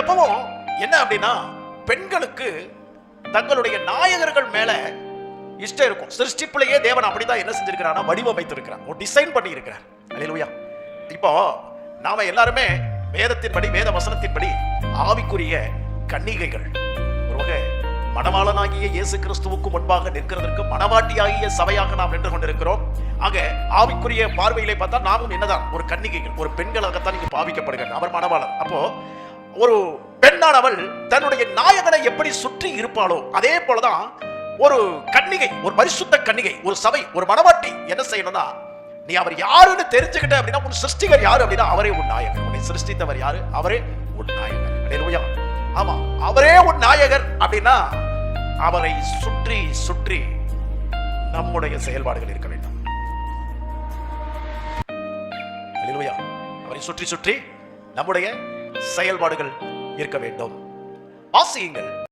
எப்பவும் என்ன அப்படின்னா பெண்களுக்கு தங்களுடைய நாயகர்கள் மேல இஷ்டம் இருக்கும். சிருஷ்டிப்பிலேயே தேவன் அப்படிதான் என்ன செஞ்சிருக்கிறானா வடிவமைத்திருக்கிறார். ஒரு டிசைன் பண்ணி இருக்கிறார் இப்போ நாம எல்லாருமே வேதத்தின்படி வேத வசனத்தின்படி ஆவிக்குரிய கன்னிகைகள். ஒரு வகை மணவாளனாகிய இயேசு கிறிஸ்துவுக்கு முன்பாக நிற்கிறதற்கு மணவாட்டியாகிய சபையாக நாம் நின்று கொண்டிருக்கிறோம். ஆக ஆவிக்குரிய பார்வையிலே பார்த்தா நாமும் என்னதான்? ஒரு கன்னிகைகள். ஒரு பெண்களாகத்தான் இங்கு பாவிக்கப்படுகிறது அவர் மணவாளன் அப்போ ஒரு பெண்ணானவள் தன்னுடைய நாயகனை எப்படி சுற்றி இருப்பாளோ அதே போலதான் ஒரு கன்னிகை ஒரு பரிசுத்த கன்னிகை ஒரு சபை ஒரு மனவாட்டி என்ன செய்யணும்னா நீ அவர் யாருன்னு தெரிஞ்சுக்கிட்ட அப்படின்னா உன் சிருஷ்டிகர் யாரு அப்படின்னா அவரே உன் நாயகர். உன்னை சிருஷ்டித்தவர் யாரு? அவரே உன் நாயகர். ஆமா அவரே உன் நாயகர் அப்படின்னா அவரை சுற்றி சுற்றி நம்முடைய செயல்பாடுகள் இருக்க வேண்டும். அவரை சுற்றி சுற்றி நம்முடைய செயல்பாடுகள் இருக்க வேண்டும். வாசியுங்கள்.